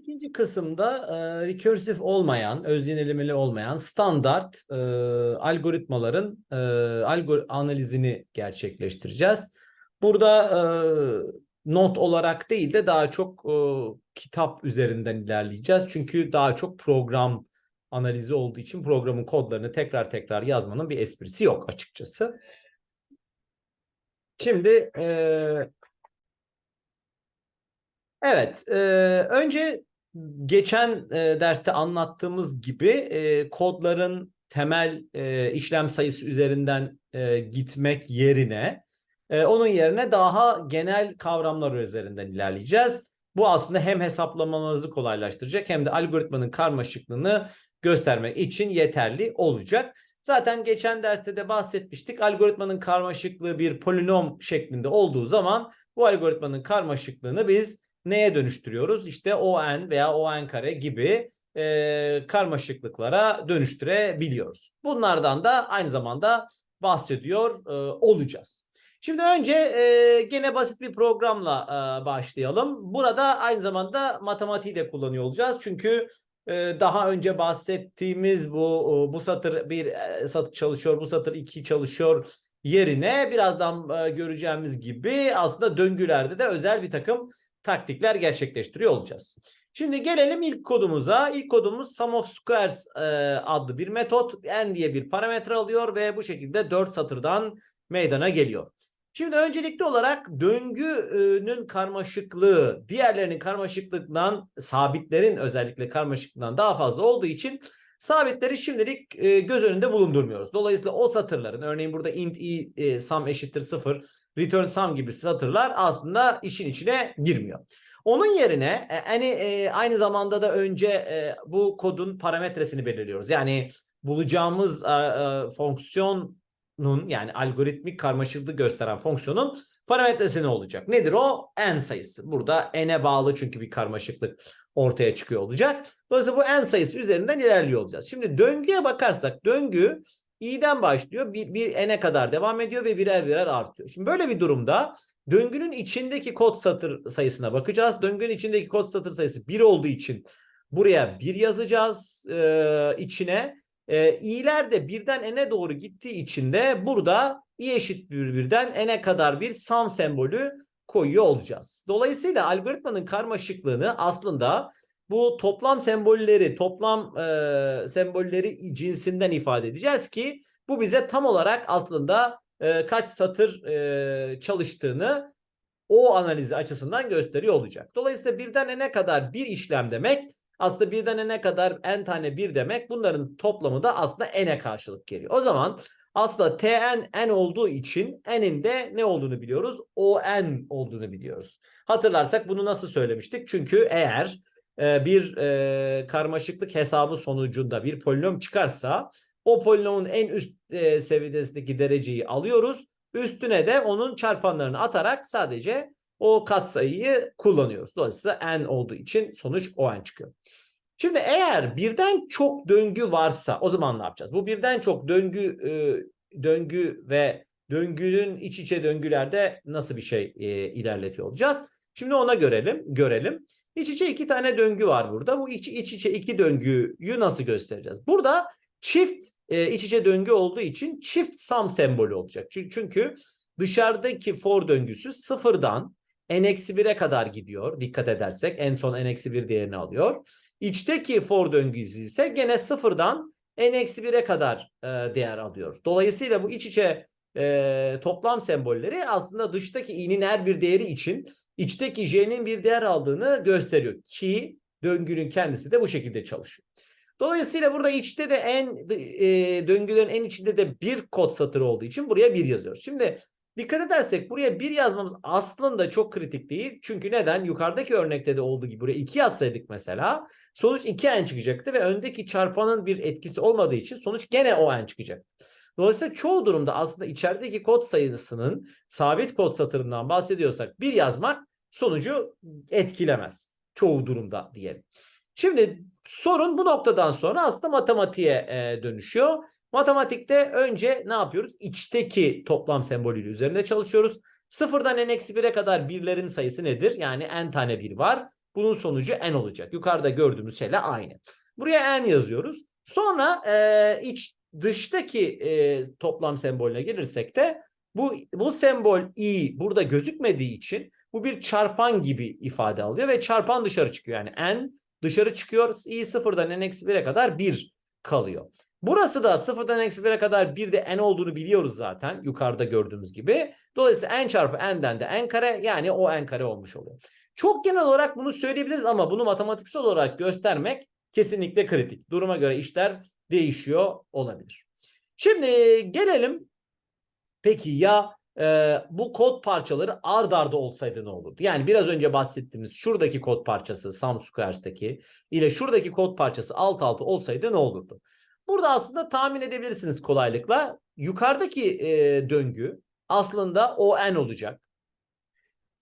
İkinci kısımda e, recursive olmayan, öz yenilemeli olmayan standart e, algoritmaların e, algor analizini gerçekleştireceğiz. Burada e, not olarak değil de daha çok e, kitap üzerinden ilerleyeceğiz. Çünkü daha çok program analizi olduğu için programın kodlarını tekrar tekrar yazmanın bir esprisi yok açıkçası. Şimdi e, evet e, önce geçen e, derste anlattığımız gibi e, kodların temel e, işlem sayısı üzerinden e, gitmek yerine e, onun yerine daha genel kavramlar üzerinden ilerleyeceğiz. Bu aslında hem hesaplamalarınızı kolaylaştıracak hem de algoritmanın karmaşıklığını göstermek için yeterli olacak. Zaten geçen derste de bahsetmiştik. Algoritmanın karmaşıklığı bir polinom şeklinde olduğu zaman bu algoritmanın karmaşıklığını biz neye dönüştürüyoruz? İşte ON veya ON kare gibi e, karmaşıklıklara dönüştürebiliyoruz. Bunlardan da aynı zamanda bahsediyor e, olacağız. Şimdi önce e, gene basit bir programla e, başlayalım. Burada aynı zamanda matematiği de kullanıyor olacağız. Çünkü e, daha önce bahsettiğimiz bu bu satır bir e, satır çalışıyor, bu satır iki çalışıyor yerine birazdan e, göreceğimiz gibi aslında döngülerde de özel bir takım taktikler gerçekleştiriyor olacağız. Şimdi gelelim ilk kodumuza. İlk kodumuz sum of squares e, adlı bir metot. n diye bir parametre alıyor ve bu şekilde 4 satırdan meydana geliyor. Şimdi öncelikli olarak döngünün karmaşıklığı diğerlerinin karmaşıklığından sabitlerin özellikle karmaşıklığından daha fazla olduğu için sabitleri şimdilik e, göz önünde bulundurmuyoruz. Dolayısıyla o satırların örneğin burada int i e, sum eşittir 0 return sum gibi satırlar aslında işin içine girmiyor. Onun yerine e, hani e, aynı zamanda da önce e, bu kodun parametresini belirliyoruz. Yani bulacağımız e, e, fonksiyon yani algoritmik karmaşıklığı gösteren fonksiyonun parametresi ne olacak? Nedir o? n sayısı. Burada n'e bağlı çünkü bir karmaşıklık ortaya çıkıyor olacak. Dolayısıyla bu n sayısı üzerinden ilerliyor olacağız. Şimdi döngüye bakarsak döngü i'den başlıyor. Bir, bir n'e kadar devam ediyor ve birer birer artıyor. Şimdi böyle bir durumda döngünün içindeki kod satır sayısına bakacağız. Döngünün içindeki kod satır sayısı 1 olduğu için buraya 1 yazacağız e, içine. E, i'ler de birden n'e doğru gittiği için de burada i eşittir birden n'e kadar bir sum sembolü koyuyor olacağız. Dolayısıyla algoritmanın karmaşıklığını aslında bu toplam sembolleri, toplam e, sembolleri cinsinden ifade edeceğiz ki bu bize tam olarak aslında e, kaç satır e, çalıştığını o analizi açısından gösteriyor olacak. Dolayısıyla birden n'e kadar bir işlem demek aslında birden n'e kadar n tane bir demek. Bunların toplamı da aslında n'e karşılık geliyor. O zaman aslında tn n olduğu için n'in de ne olduğunu biliyoruz? o n olduğunu biliyoruz. Hatırlarsak bunu nasıl söylemiştik? Çünkü eğer bir e, karmaşıklık hesabı sonucunda bir polinom çıkarsa o polinomun en üst e, seviyesindeki dereceyi alıyoruz. Üstüne de onun çarpanlarını atarak sadece o katsayıyı kullanıyoruz. Dolayısıyla n olduğu için sonuç o n çıkıyor. Şimdi eğer birden çok döngü varsa o zaman ne yapacağız? Bu birden çok döngü e, döngü ve döngünün iç içe döngülerde nasıl bir şey e, ilerletiyor olacağız? Şimdi ona görelim, görelim. İç içe iki tane döngü var burada. Bu iç, iç içe iki döngüyü nasıl göstereceğiz? Burada çift e, iç içe döngü olduğu için çift sum sembolü olacak. Çünkü dışarıdaki for döngüsü sıfırdan n-1'e kadar gidiyor. Dikkat edersek en son n-1 değerini alıyor. İçteki for döngüsü ise gene sıfırdan n-1'e kadar e, değer alıyor. Dolayısıyla bu iç içe e, toplam sembolleri aslında dıştaki i'nin her bir değeri için içteki j'nin bir değer aldığını gösteriyor. Ki döngünün kendisi de bu şekilde çalışıyor. Dolayısıyla burada içte de en e, döngülerin en içinde de bir kod satırı olduğu için buraya bir yazıyoruz. Şimdi Dikkat edersek buraya bir yazmamız aslında çok kritik değil. Çünkü neden? Yukarıdaki örnekte de olduğu gibi buraya iki yazsaydık mesela sonuç 2n çıkacaktı ve öndeki çarpanın bir etkisi olmadığı için sonuç gene o n çıkacak. Dolayısıyla çoğu durumda aslında içerideki kod sayısının sabit kod satırından bahsediyorsak bir yazmak sonucu etkilemez. Çoğu durumda diyelim. Şimdi sorun bu noktadan sonra aslında matematiğe e, dönüşüyor. Matematikte önce ne yapıyoruz? İçteki toplam sembolüyle üzerinde çalışıyoruz. Sıfırdan n-1'e kadar birlerin sayısı nedir? Yani n tane bir var. Bunun sonucu n olacak. Yukarıda gördüğümüz şeyle aynı. Buraya n yazıyoruz. Sonra e, iç dıştaki e, toplam sembolüne gelirsek de bu bu sembol i burada gözükmediği için bu bir çarpan gibi ifade alıyor ve çarpan dışarı çıkıyor. Yani n dışarı çıkıyor. i sıfırdan n eksi 1'e kadar 1 kalıyor. Burası da sıfırdan eksi 1'e kadar bir de n olduğunu biliyoruz zaten yukarıda gördüğümüz gibi. Dolayısıyla n çarpı n'den de n kare yani o n kare olmuş oluyor. Çok genel olarak bunu söyleyebiliriz ama bunu matematiksel olarak göstermek kesinlikle kritik. Duruma göre işler değişiyor olabilir. Şimdi gelelim peki ya e, bu kod parçaları ard arda olsaydı ne olurdu? Yani biraz önce bahsettiğimiz şuradaki kod parçası Sam Squares'taki ile şuradaki kod parçası alt alta olsaydı ne olurdu? Burada aslında tahmin edebilirsiniz kolaylıkla. Yukarıdaki e, döngü aslında o n olacak.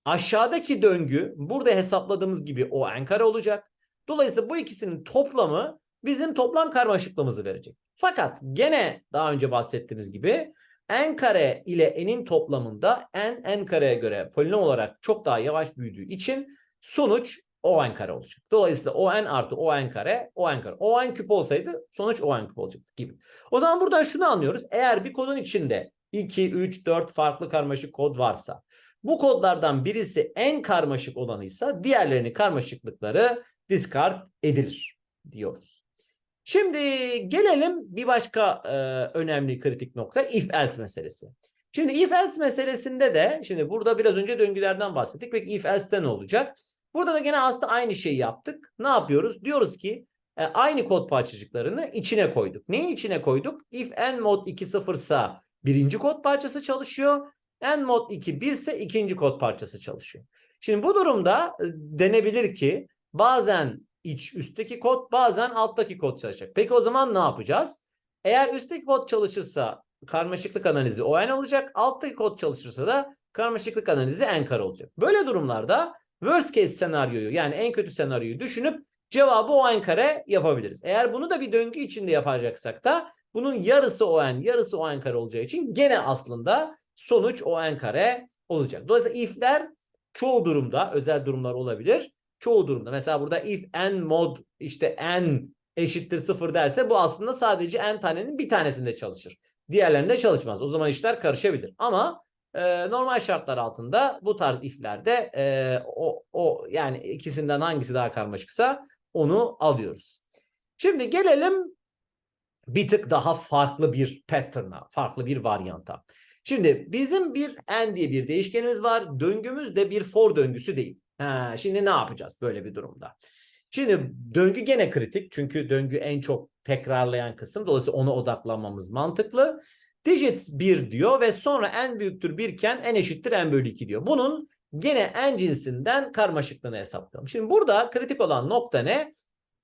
Aşağıdaki döngü burada hesapladığımız gibi o n kare olacak. Dolayısıyla bu ikisinin toplamı bizim toplam karmaşıklığımızı verecek. Fakat gene daha önce bahsettiğimiz gibi n kare ile n'in toplamında n n kareye göre polinom olarak çok daha yavaş büyüdüğü için sonuç o n kare olacak. Dolayısıyla o n artı o n kare o n kare. O n küp olsaydı sonuç o n küp olacaktı gibi. O zaman buradan şunu anlıyoruz. Eğer bir kodun içinde 2, 3, 4 farklı karmaşık kod varsa bu kodlardan birisi en karmaşık olanıysa diğerlerinin karmaşıklıkları discard edilir diyoruz. Şimdi gelelim bir başka e, önemli kritik nokta if else meselesi. Şimdi if else meselesinde de şimdi burada biraz önce döngülerden bahsettik. Peki if else'te ne olacak? Burada da gene aslında aynı şeyi yaptık. Ne yapıyoruz? Diyoruz ki e, aynı kod parçacıklarını içine koyduk. Neyin içine koyduk? If n mod 2 sıfırsa birinci kod parçası çalışıyor. n mod 2 1 ise ikinci kod parçası çalışıyor. Şimdi bu durumda e, denebilir ki bazen iç üstteki kod bazen alttaki kod çalışacak. Peki o zaman ne yapacağız? Eğer üstteki kod çalışırsa karmaşıklık analizi o n olacak. Alttaki kod çalışırsa da karmaşıklık analizi n kare olacak. Böyle durumlarda worst case senaryoyu yani en kötü senaryoyu düşünüp cevabı o n kare yapabiliriz. Eğer bunu da bir döngü içinde yapacaksak da bunun yarısı o n yarısı o n kare olacağı için gene aslında sonuç o n kare olacak. Dolayısıyla if'ler çoğu durumda özel durumlar olabilir. Çoğu durumda mesela burada if n mod işte n eşittir sıfır derse bu aslında sadece n tanenin bir tanesinde çalışır. Diğerlerinde çalışmaz. O zaman işler karışabilir. Ama e, normal şartlar altında bu tarz iflerde e, o, o yani ikisinden hangisi daha karmaşıksa onu alıyoruz. Şimdi gelelim bir tık daha farklı bir pattern'a, farklı bir varyanta. Şimdi bizim bir n diye bir değişkenimiz var. Döngümüz de bir for döngüsü değil. Ha, şimdi ne yapacağız böyle bir durumda? Şimdi döngü gene kritik çünkü döngü en çok tekrarlayan kısım. Dolayısıyla ona odaklanmamız mantıklı. Digits 1 diyor ve sonra n büyüktür 1 iken n eşittir n bölü 2 diyor. Bunun gene n cinsinden karmaşıklığını hesaplayalım. Şimdi burada kritik olan nokta ne?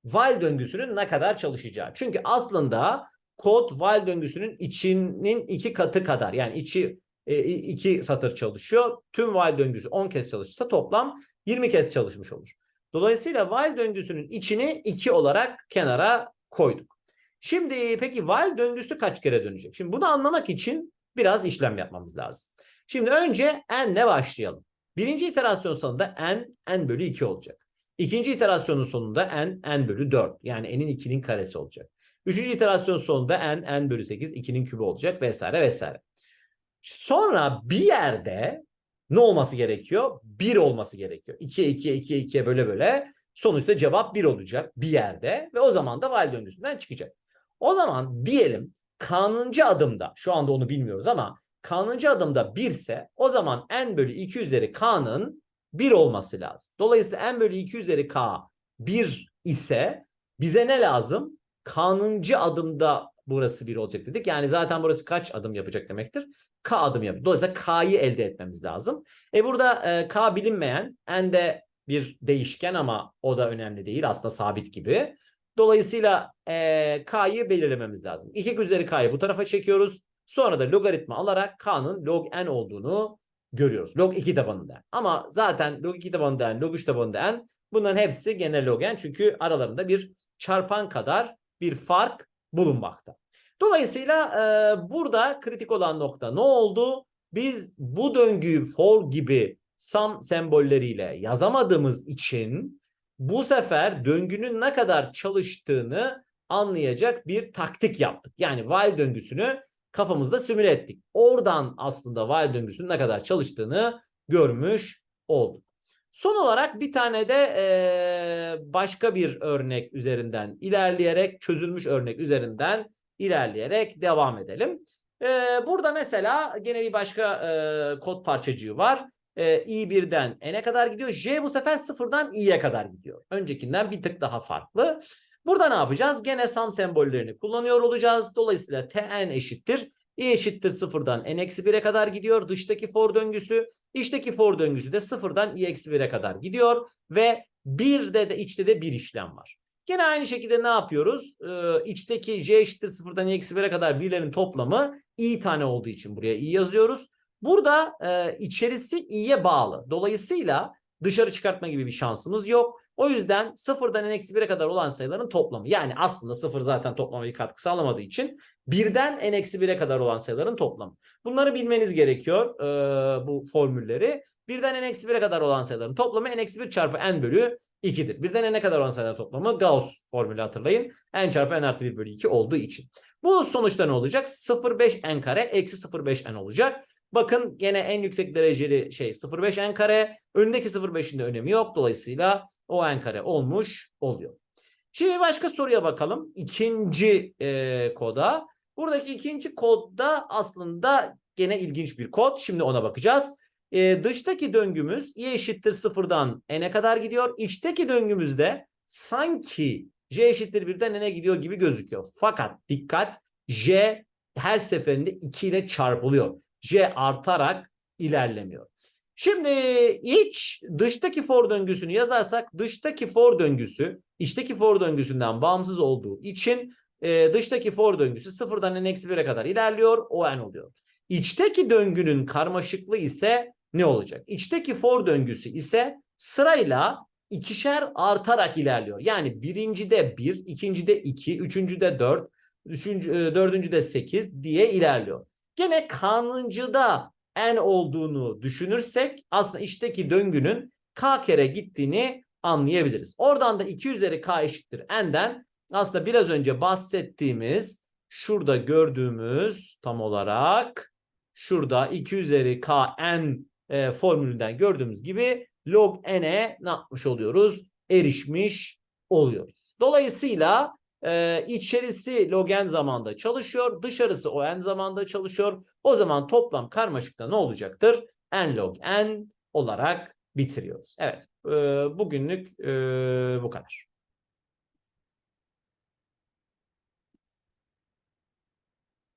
While döngüsünün ne kadar çalışacağı. Çünkü aslında kod while döngüsünün içinin iki katı kadar yani içi e, iki satır çalışıyor. Tüm while döngüsü 10 kez çalışırsa toplam 20 kez çalışmış olur. Dolayısıyla while döngüsünün içini 2 olarak kenara koyduk. Şimdi peki while döngüsü kaç kere dönecek? Şimdi bunu anlamak için biraz işlem yapmamız lazım. Şimdi önce n'le başlayalım. Birinci iterasyon sonunda n, n bölü 2 olacak. İkinci iterasyonun sonunda n, n bölü 4. Yani n'in 2'nin karesi olacak. Üçüncü iterasyon sonunda n, n bölü 8, 2'nin kübü olacak vesaire vesaire. Sonra bir yerde ne olması gerekiyor? 1 olması gerekiyor. 2'ye 2'ye 2'ye 2'ye böyle böyle. Sonuçta cevap 1 olacak bir yerde ve o zaman da while döngüsünden çıkacak. O zaman diyelim kanuncu adımda şu anda onu bilmiyoruz ama kanuncu adımda 1 ise o zaman n bölü 2 üzeri k'nın 1 olması lazım. Dolayısıyla n bölü 2 üzeri k 1 ise bize ne lazım? Kanuncu adımda burası 1 olacak dedik. Yani zaten burası kaç adım yapacak demektir? K adım yapacak. Dolayısıyla K'yı elde etmemiz lazım. E burada e, K bilinmeyen n de bir değişken ama o da önemli değil. Aslında sabit gibi. Dolayısıyla e, K'yı belirlememiz lazım. 2 üzeri K'yı bu tarafa çekiyoruz. Sonra da logaritma alarak K'nın log n olduğunu görüyoruz. Log 2 tabanında. Ama zaten log 2 tabanında n, log 3 tabanında n bunların hepsi gene log n. Çünkü aralarında bir çarpan kadar bir fark bulunmakta. Dolayısıyla e, burada kritik olan nokta ne oldu? Biz bu döngüyü for gibi sum sembolleriyle yazamadığımız için bu sefer döngünün ne kadar çalıştığını anlayacak bir taktik yaptık. Yani while döngüsünü kafamızda simüle ettik. Oradan aslında while döngüsünün ne kadar çalıştığını görmüş olduk. Son olarak bir tane de e, başka bir örnek üzerinden ilerleyerek çözülmüş örnek üzerinden ilerleyerek devam edelim. E, burada mesela gene bir başka e, kod parçacığı var. E, i1'den n'e kadar gidiyor. J bu sefer sıfırdan i'ye kadar gidiyor. Öncekinden bir tık daha farklı. Burada ne yapacağız? Gene sum sembollerini kullanıyor olacağız. Dolayısıyla tn eşittir. İ eşittir sıfırdan n eksi 1'e kadar gidiyor. Dıştaki for döngüsü. İçteki for döngüsü de sıfırdan i eksi 1'e kadar gidiyor. Ve bir de, de içte de bir işlem var. Gene aynı şekilde ne yapıyoruz? Ee, içteki j eşittir sıfırdan i eksi 1'e kadar birlerin toplamı i tane olduğu için buraya i yazıyoruz. Burada e, içerisi i'ye bağlı. Dolayısıyla dışarı çıkartma gibi bir şansımız yok. O yüzden sıfırdan n eksi 1'e kadar olan sayıların toplamı. Yani aslında sıfır zaten toplama bir katkı sağlamadığı için birden n eksi 1'e kadar olan sayıların toplamı. Bunları bilmeniz gerekiyor e, bu formülleri. Birden n eksi 1'e kadar olan sayıların toplamı n eksi 1 çarpı n bölü 2'dir. Birden n'e kadar olan sayıların toplamı Gauss formülü hatırlayın. n çarpı n artı 1 bölü 2 olduğu için. Bu sonuçta ne olacak? 0,5 n kare eksi 0,5 n olacak. Bakın gene en yüksek dereceli şey 0,5 n kare. Önündeki 0,5'in de önemi yok. Dolayısıyla o n kare olmuş oluyor. Şimdi başka soruya bakalım. İkinci e, koda. Buradaki ikinci kodda aslında gene ilginç bir kod. Şimdi ona bakacağız. E, dıştaki döngümüz i eşittir sıfırdan n'e kadar gidiyor. İçteki döngümüzde sanki j eşittir birden n'e gidiyor gibi gözüküyor. Fakat dikkat j her seferinde 2 ile çarpılıyor. j artarak ilerlemiyor. Şimdi iç dıştaki for döngüsünü yazarsak dıştaki for döngüsü içteki for döngüsünden bağımsız olduğu için e, dıştaki for döngüsü sıfırdan n eksi 1'e kadar ilerliyor. O n oluyor. İçteki döngünün karmaşıklığı ise ne olacak? İçteki for döngüsü ise sırayla ikişer artarak ilerliyor. Yani birincide 1, ikincide 2, üçüncüde 4, üçüncü, e, dördüncüde 8 diye ilerliyor. Gene kanıncıda n olduğunu düşünürsek aslında içteki döngünün k kere gittiğini anlayabiliriz. Oradan da 2 üzeri k eşittir n'den aslında biraz önce bahsettiğimiz şurada gördüğümüz tam olarak şurada 2 üzeri k n e, formülünden gördüğümüz gibi log n'e ne yapmış oluyoruz? Erişmiş oluyoruz. Dolayısıyla e, içerisi log n zamanda çalışıyor. Dışarısı o n zamanda çalışıyor. O zaman toplam karmaşıkta ne olacaktır? n log n olarak bitiriyoruz. Evet e, bugünlük e, bu kadar.